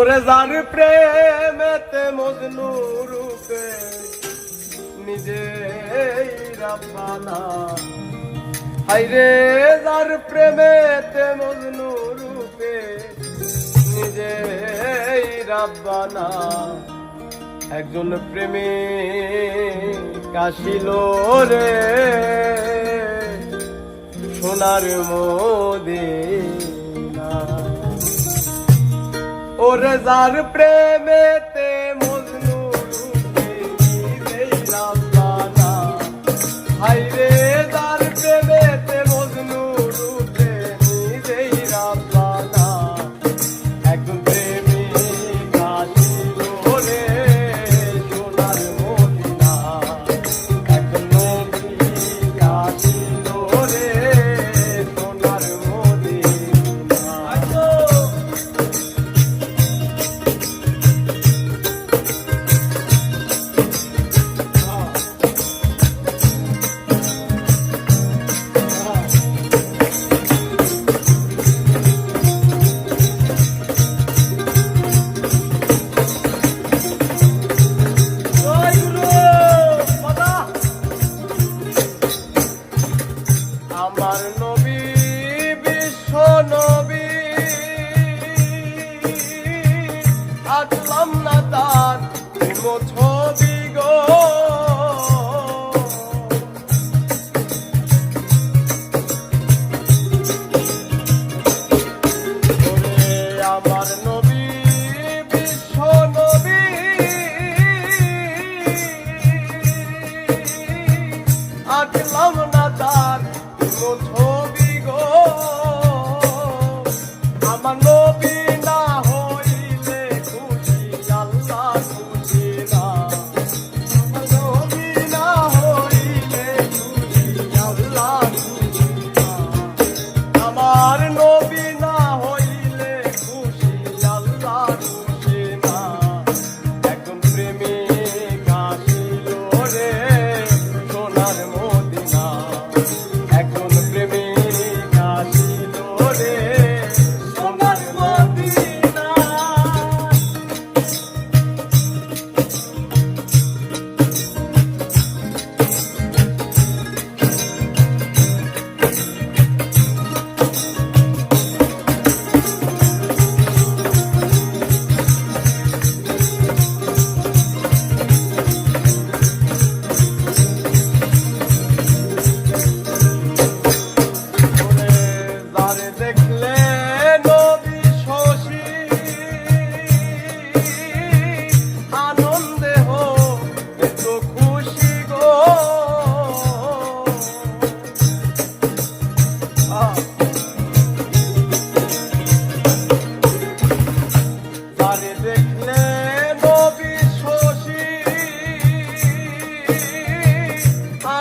ওরে যার প্রেমেতে মজনু রূপে নিজে রাব্বানা। হাইরে যার প্রেমেতে মজনু রূপে নিজে রাব্বানা। একজন প্রেমে কাশিল রে, সোনার মোদী। মোর যার প্রেমেতে Oh.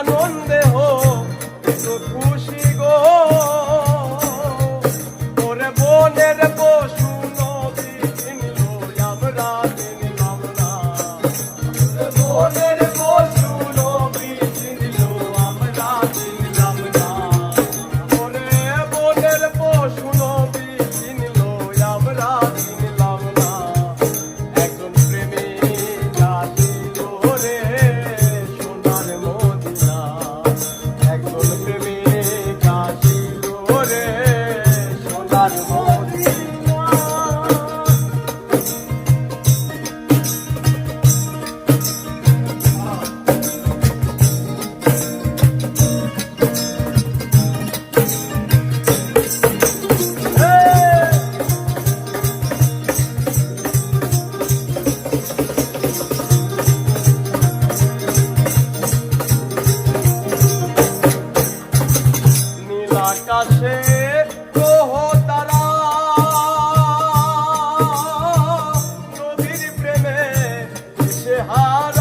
con हार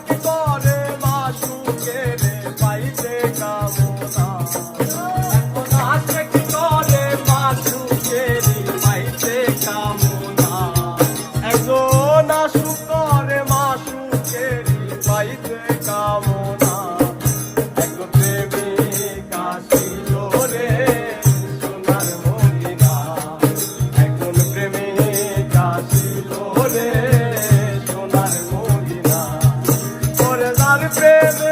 এখন प्रेम